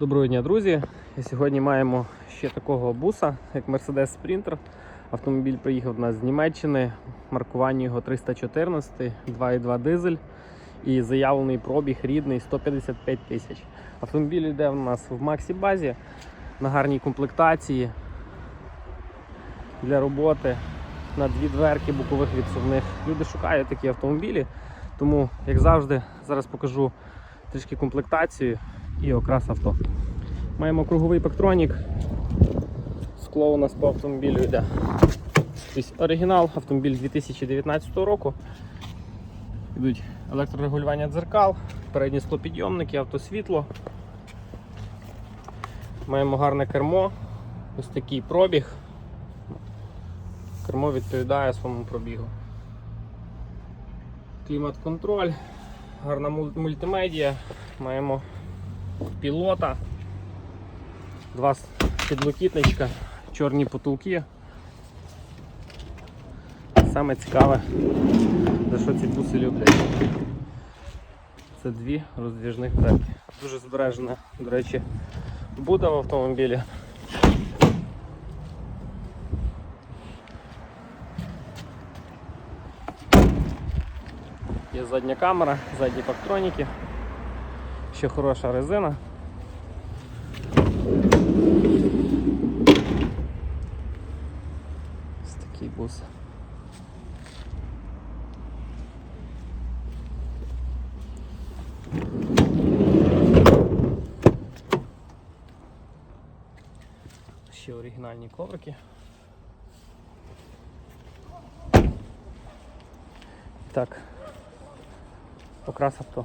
Доброго дня, друзі! Сьогодні маємо ще такого буса, як Mercedes Sprinter. Автомобіль приїхав до нас з Німеччини. Маркування його 314, 2,2 дизель і заявлений пробіг рідний 155 тисяч. Автомобіль йде у нас в Максі базі на гарній комплектації для роботи на дві дверки бокових відсувних. Люди шукають такі автомобілі, тому, як завжди, зараз покажу трішки комплектацію і окрас авто. Маємо круговий пактронік. Скло у нас по автомобілю йде. Тобто оригінал, автомобіль 2019 року. Йдуть електрорегулювання дзеркал, передні склопідйомники, автосвітло. Маємо гарне кермо, ось такий пробіг. Кермо відповідає своєму пробігу. Клімат-контроль, гарна муль- мультимедіа, маємо пілота, два підлокітничка, чорні потолки. Саме цікаве, за що ці буси люблять. Це дві роздвіжних дверки. Дуже збережена, до речі, буда в автомобілі. Є задня камера, задні пактроніки, ще хороша резина. Ось такий бус. Ще оригінальні коврики. Так. Окрас авто.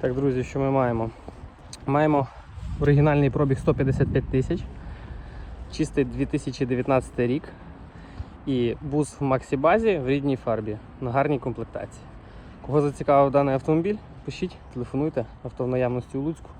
Так, друзі, що ми маємо? Маємо оригінальний пробіг 155 тисяч, чистий 2019 рік. І бус в Максібазі в рідній фарбі на гарній комплектації. Кого зацікавив даний автомобіль, пишіть, телефонуйте, авто в наявності у Луцьку.